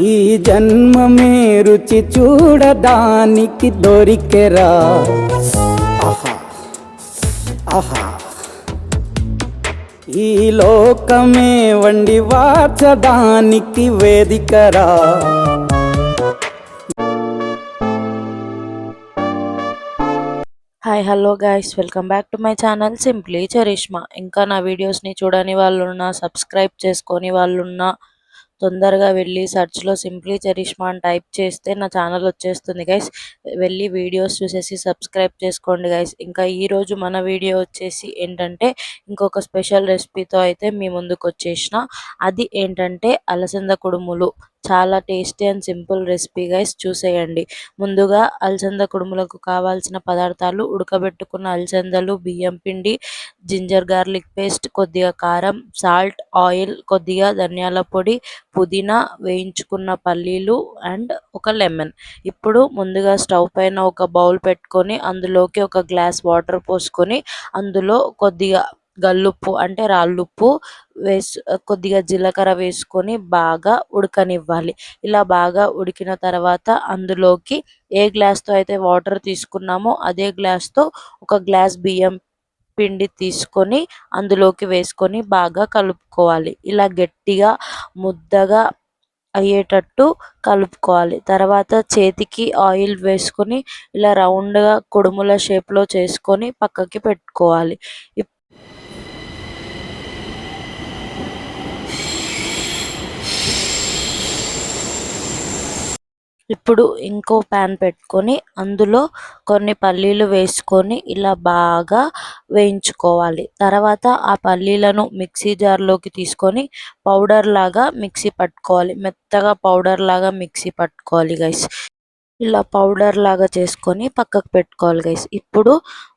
ఈ జన్మమే రుచి చూడడానికి దొరికెరా. ఆహా. ఆహా. ఈ లోకమే వండి వాచడానికి వేదికరా. Hi hello guys welcome back to my channel simply Charishma. ఇంకా నా వీడియోస్ని చూడని వాళ్ళున్నా సబ్స్క్రైబ్ చేసుకొని వాళ్ళున్నా తొందరగా వెళ్ళి సర్చ్లో సింప్లీ చరిష్మా అని టైప్ చేస్తే నా ఛానల్ వచ్చేస్తుంది. గైస్ వెళ్ళి వీడియోస్ చూసేసి సబ్స్క్రైబ్ చేసుకోండి గైస్. ఇంకా ఈరోజు మన వీడియో వచ్చేసి ఏంటంటే ఇంకొక స్పెషల్ రెసిపీతో అయితే మీ ముందుకు వచ్చేసిన. అది ఏంటంటే అలసంద కుడుములు. చాలా tasty and simple recipe guys చూసేయండి. ముందుగా అలసంద కుడుములకు కావాల్సిన పదార్థాలు ఉడకబెట్టుకున్న అలసందలు బియ్యం పిండి జింజర్ గార్లిక్ పేస్ట్ కొద్దిగా కారం సాల్ట్ ఆయిల్ కొద్దిగా ధనియాల పొడి పుదీనా వేయించుకున్న పల్లీలు అండ్ ఒక లెమన్. ఇప్పుడు ముందుగా స్టవ్ పైన ఒక బౌల్ పెట్టుకొని అందులోకి ఒక గ్లాస్ వాటర్ పోసుకొని అందులో కొద్దిగా గల్లుప్పు అంటే రాళ్ళుప్పు వేసు కొద్దిగా జీలకర్ర వేసుకొని బాగా ఉడకనివ్వాలి. ఇలా బాగా ఉడికిన తర్వాత అందులోకి ఏ గ్లాస్తో అయితే వాటర్ తీసుకున్నామో అదే గ్లాస్తో ఒక గ్లాస్ బియ్యం పిండి తీసుకొని అందులోకి వేసుకొని బాగా కలుపుకోవాలి. ఇలా గట్టిగా ముద్దగా అయ్యేటట్టు కలుపుకోవాలి. తర్వాత చేతికి ఆయిల్ వేసుకొని ఇలా రౌండ్గా కుడుముల షేప్లో చేసుకొని పక్కకి పెట్టుకోవాలి. ఇప్పుడు ఇంకో ప్యాన్ పెట్టుకొని అందులో కొన్ని పల్లీలు వేసుకొని ఇలా బాగా వేయించుకోవాలి. తర్వాత ఆ పల్లీలను మిక్సీ జార్లోకి తీసుకొని పౌడర్ లాగా మిక్సీ పట్టుకోవాలి. మెత్తగా పౌడర్ లాగా మిక్సీ పట్టుకోవాలి గైస్ ఇలా పౌడర్ లాగా చేసుకొని పక్కకు పెట్టుకోవాలి గైస్ ఇప్పుడు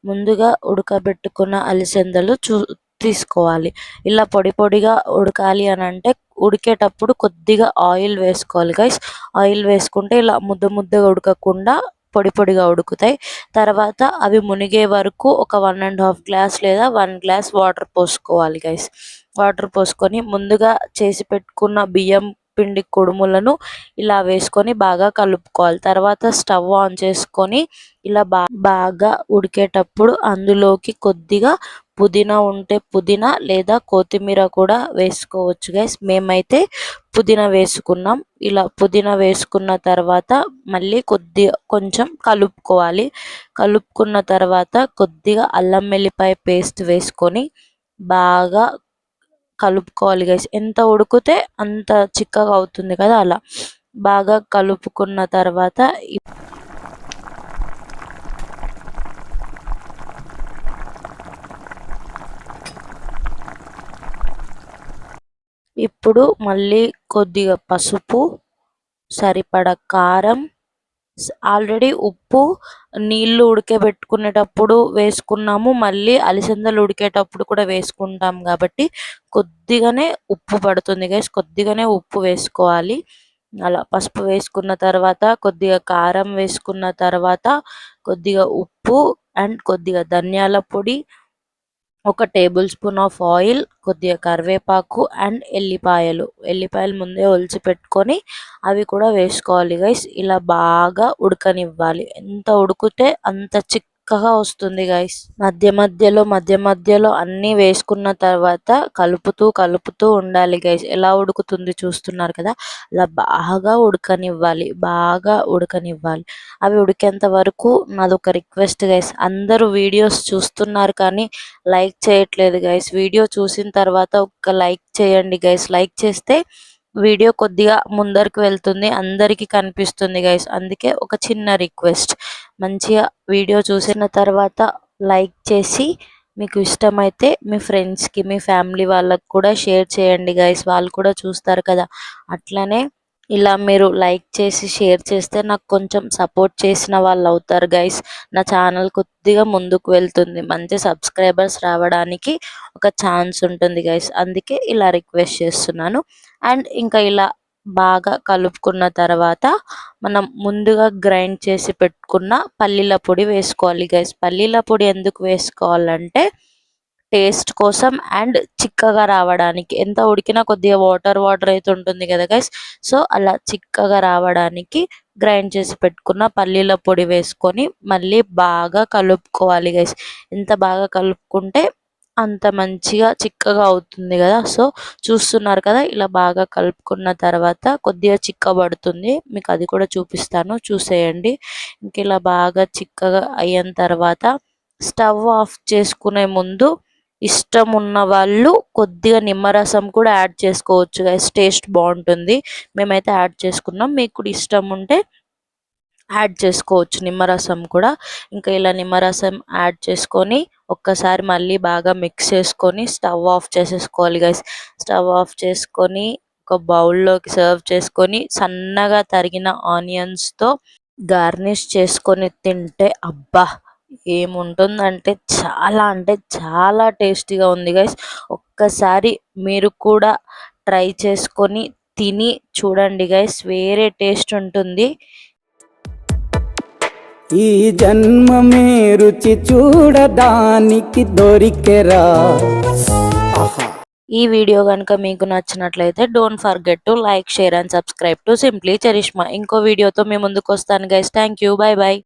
ముందుగా ఉడకబెట్టుకున్న అలిసందలు చూ తీసుకోవాలి. ఇలా పొడి పొడిగా ఉడకాలి అని అంటే ఉడికేటప్పుడు కొద్దిగా ఆయిల్ వేసుకోవాలి గైస్ ఆయిల్ వేసుకుంటే ఇలా ముద్ద ముద్దగా ఉడకకుండా పొడి పొడిగా ఉడుకుతాయి. తర్వాత అవి మునిగే వరకు ఒక వన్ అండ్ హాఫ్ గ్లాస్ లేదా వన్ గ్లాస్ వాటర్ పోసుకోవాలి గైస్ వాటర్ పోసుకొని ముందుగా చేసి పెట్టుకున్న బియ్యం పిండి కుడుములను ఇలా వేసుకొని బాగా కలుపుకోవాలి. తర్వాత స్టవ్ ఆన్ చేసుకొని ఇలా బా బాగా ఉడికేటప్పుడు అందులోకి కొద్దిగా పుదీనా ఉంటే పుదీనా లేదా కొత్తిమీర కూడా వేసుకోవచ్చు గైస్ మేమైతే పుదీనా వేసుకున్నాం. ఇలా పుదీనా వేసుకున్న తర్వాత మళ్ళీ కొద్దిగా కొంచెం కలుపుకోవాలి. కలుపుకున్న తర్వాత కొద్దిగా అల్లం వెల్లిపాయ పేస్ట్ వేసుకొని బాగా కలుపుకోవాలి గైస్ ఎంత ఉడికితే అంత చిక్కగా అవుతుంది కదా అలా. బాగా కలుపుకున్న తర్వాత ఇప్పుడు మళ్ళీ కొద్దిగా పసుపు సరిపడ కారం ఆల్రెడీ ఉప్పు నీళ్ళు ఉడకబెట్టుకునేటప్పుడు వేసుకున్నాము. మళ్ళీ అలిసందలు ఉడికేటప్పుడు కూడా వేసుకుంటాం కాబట్టి కొద్దిగానే ఉప్పు పడుతుంది గైస్ కొద్దిగానే ఉప్పు వేసుకోవాలి. అలా పసుపు వేసుకున్న తర్వాత కొద్దిగా కారం వేసుకున్న తర్వాత కొద్దిగా ఉప్పు అండ్ కొద్దిగా ధనియాల పొడి ఒక టేబుల్ స్పూన్ ఆఫ్ ఆయిల్ కొద్దిగా కరివేపాకు అండ్ ఎల్లిపాయలు. ఎల్లిపాయలు ముందే ఒలిచి పెట్టుకొని అవి కూడా వేసుకోవాలి గైస్ ఇలా బాగా ఉడకనివ్వాలి. ఎంత ఉడికితే అంత చిక్ చక్కగా వస్తుంది గైస్ మధ్య మధ్యలో మధ్య మధ్యలో అన్నీ వేసుకున్న తర్వాత కలుపుతూ కలుపుతూ ఉండాలి గైస్ ఎలా ఉడుకుతుంది చూస్తున్నారు కదా? అలా బాగా ఉడకనివ్వాలి బాగా ఉడకనివ్వాలి. అవి ఉడికేంత వరకు నాదొక రిక్వెస్ట్ గైస్ అందరూ వీడియోస్ చూస్తున్నారు కానీ లైక్ చేయట్లేదు గైస్ వీడియో చూసిన తర్వాత ఒక లైక్ చేయండి గైస్ లైక్ చేస్తే వీడియో కొద్దిగా ముందరికి వెళ్తుంది అందరికీ కనిపిస్తుంది గైస్ అందుకే ఒక చిన్న రిక్వెస్ట్ మంచిగా వీడియో చూసిన తర్వాత లైక్ చేసి మీకు ఇష్టమైతే మీ ఫ్రెండ్స్కి మీ ఫ్యామిలీ వాళ్ళకి కూడా షేర్ చేయండి గైస్. వాళ్ళు కూడా చూస్తారు కదా. అట్లనే ఇలా మీరు లైక్ చేసి షేర్ చేస్తే నాకు కొంచెం సపోర్ట్ చేసిన వాళ్ళు అవుతారు గైస్. నా ఛానల్ కొద్దిగా ముందుకు వెళ్తుంది. మంచి సబ్స్క్రైబర్స్ రావడానికి ఒక ఛాన్స్ ఉంటుంది గైస్. అందుకే ఇలా రిక్వెస్ట్ చేస్తున్నాను. అండ్ ఇంకా ఇలా బాగా కలుపుకున్న తర్వాత మనం ముందుగా గ్రైండ్ చేసి పెట్టుకున్న పల్లీల పొడి వేసుకోవాలి గైస్ పల్లీల పొడి ఎందుకు వేసుకోవాలంటే టేస్ట్ కోసం అండ్ చిక్కగా రావడానికి. ఎంత ఉడికినా కొద్దిగా వాటర్ వాటర్ అయితే ఉంటుంది కదా గైస్ సో అలా చిక్కగా రావడానికి గ్రైండ్ చేసి పెట్టుకున్న పల్లీల పొడి వేసుకొని మళ్ళీ బాగా కలుపుకోవాలి గైస్ ఎంత బాగా కలుపుకుంటే అంత మంచిగా చిక్కగా అవుతుంది కదా. సో చూస్తున్నారు కదా ఇలా బాగా కలుపుకున్న తర్వాత కొద్దిగా చిక్కబడుతుంది. మీకు అది కూడా చూపిస్తాను. చూసేయండి. ఇంక ఇలా బాగా చిక్కగా అయిన తర్వాత స్టవ్ ఆఫ్ చేసుకునే ముందు ఇష్టం ఉన్న వాళ్ళు కొద్దిగా నిమ్మరసం కూడా యాడ్ చేసుకోవచ్చు. గైస్ టేస్ట్ బాగుంటుంది. మేమైతే యాడ్ చేసుకున్నాం. మీకు కూడా ఇష్టం ఉంటే యాడ్ చేసుకోవచ్చు. నిమ్మరసం కూడా. ఇంకా ఇలా నిమ్మరసం యాడ్ చేసుకొని ఒక్కసారి మళ్ళీ బాగా మిక్స్ చేసుకొని స్టవ్ ఆఫ్ చేసేసుకోవాలి గైస్ స్టవ్ ఆఫ్ చేసుకొని ఒక బౌల్లోకి సర్వ్ చేసుకొని సన్నగా తరిగిన ఆనియన్స్తో గార్నిష్ చేసుకొని తింటే అబ్బా! ఏముంటుందంటే చాలా అంటే చాలా టేస్టీగా ఉంది గైస్ ఒక్కసారి మీరు కూడా ట్రై చేసుకొని తిని చూడండి గైస్ వేరే టేస్ట్ ఉంటుంది. ఈ జన్మమే రుచి చూడడానికి దొరికెరా. ఈ వీడియో కనుక మీకు నచ్చినట్లయితే don't forget to like share and subscribe to simply Charishma ఇంకో వీడియోతో మీ ముందుకు వస్తాను guys thank you bye bye